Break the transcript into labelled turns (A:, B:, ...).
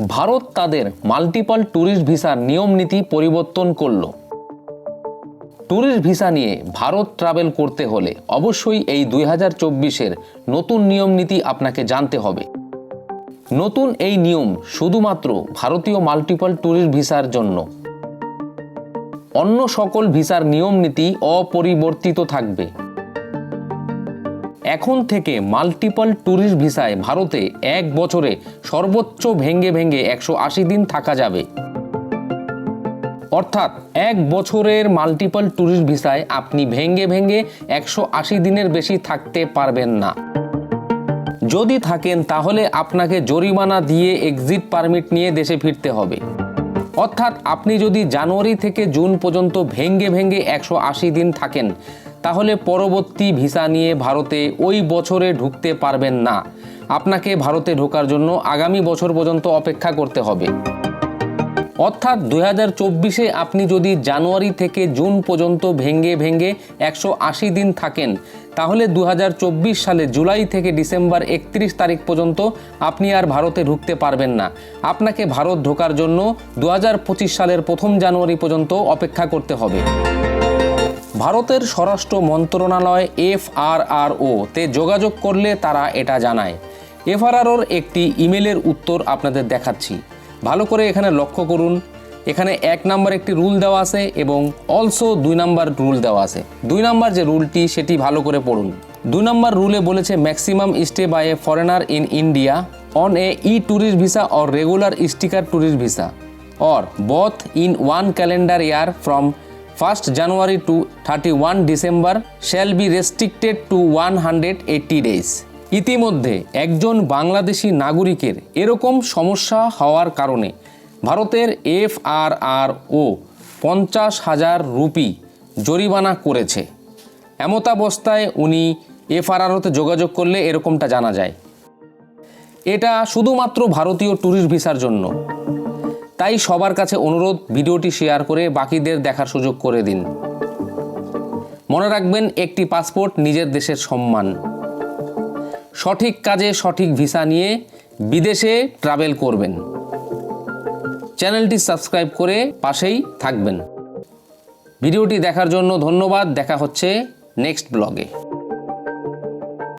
A: ভারত তাদের multiple tourist ভিসার নিয়ম নীতি পরিবর্তন করল। ট্যুরিস্ট ভিসা নিয়ে ভারত ট্রাভেল করতে হলে অবশ্যই এই দুই হাজার চব্বিশের নতুন নিয়ম নীতি আপনাকে জানতে হবে। নতুন এই নিয়ম শুধুমাত্র ভারতীয় মাল্টিপল ট্যুরিস্ট ভিসার জন্য। অন্য সকল ভিসার নিয়ম নীতি অপরিবর্তিত থাকবে। এখন থেকে মাল্টিপল ট্যুরিস্ট ভিসায় ভারতে এক বছরে সর্বোচ্চ ভেঙ্গে ভেঙ্গে একশো আশি দিন থাকা যাবে। অর্থাৎ এক বছরের মাল্টিপল ট্যুরিস্ট ভিসায় আপনি ভেঙ্গে ভেঙ্গে একশো আশি দিনের বেশি থাকতে পারবেন না। যদি থাকেন তাহলে আপনাকে জরিমানা দিয়ে এক্সিট পারমিট নিয়ে দেশে ফিরতে হবে। অর্থাৎ আপনি যদি জানুয়ারি থেকে জুন পর্যন্ত ভেঙ্গে ভেঙ্গে একশো আশি দিন থাকেন, তাহলে পরবর্তী ভিসা নিয়ে ভারতে ওই বছরে ঢুকতে পারবেন না। আপনাকে ভারতে ঢোকার জন্য আগামী বছর পর্যন্ত অপেক্ষা করতে হবে। অর্থাৎ দুই হাজার চব্বিশে আপনি যদি জানুয়ারি থেকে জুন পর্যন্ত ভেঙ্গে ভেঙ্গে একশো আশি দিন থাকেন, তাহলে দু হাজার চব্বিশ সালে জুলাই থেকে ডিসেম্বর একত্রিশ তারিখ পর্যন্ত আপনি আর ভারতে ঢুকতে পারবেন না। আপনাকে ভারত ঢোকার জন্য দু হাজার পঁচিশ সালের প্রথম জানুয়ারি পর্যন্ত অপেক্ষা করতে হবে। ভারতের স্বরাষ্ট্র মন্ত্রণালয় এফ আর আর ও তে যোগাযোগ করলে তারা এটা জানায়। এফআরআরওর একটি ইমেলের উত্তর আপনাদের দেখাচ্ছি। ভালো করে এখানে লক্ষ্য করুন। এখানে এক নাম্বার একটি রুল দেওয়া আছে এবং অলসো দুই নাম্বার রুল দেওয়া আছে। দুই নাম্বার যে রুলটি, সেটি ভালো করে পড়ুন। দুই নাম্বার রুলে বলেছে maximum stay by a foreigner in India on a e tourist visa or regular sticker tourist visa or both in one calendar in one calendar year from 1st January to 31 December shall to one hundred 180 days. ইতিমধ্যে একজন বাংলাদেশি নাগরিকের এরকম সমস্যা হওয়ার কারণে ভারতের F R আর ও পঞ্চাশ হাজার রুপি জরিমানা করেছে। এমতাবস্থায় উনি এফআরআরওতে যোগাযোগ করলে এরকমটা জানা যায়। এটা শুধুমাত্র ভারতীয় ট্যুরিস্ট ভিসার জন্য। তাই সবার কাছে অনুরোধ ভিডিওটি শেয়ার করে বাকিদের দেখার সুযোগ করে দিন। মনে রাখবেন, একটি পাসপোর্ট নিজের দেশের সম্মান। সঠিক কাজে সঠিক ভিসা নিয়ে বিদেশে ট্রাভেল করবেন। চ্যানেলটি সাবস্ক্রাইব করে পাশেই থাকবেন। ভিডিওটি দেখার জন্য ধন্যবাদ। দেখা হচ্ছে নেক্সট ব্লগে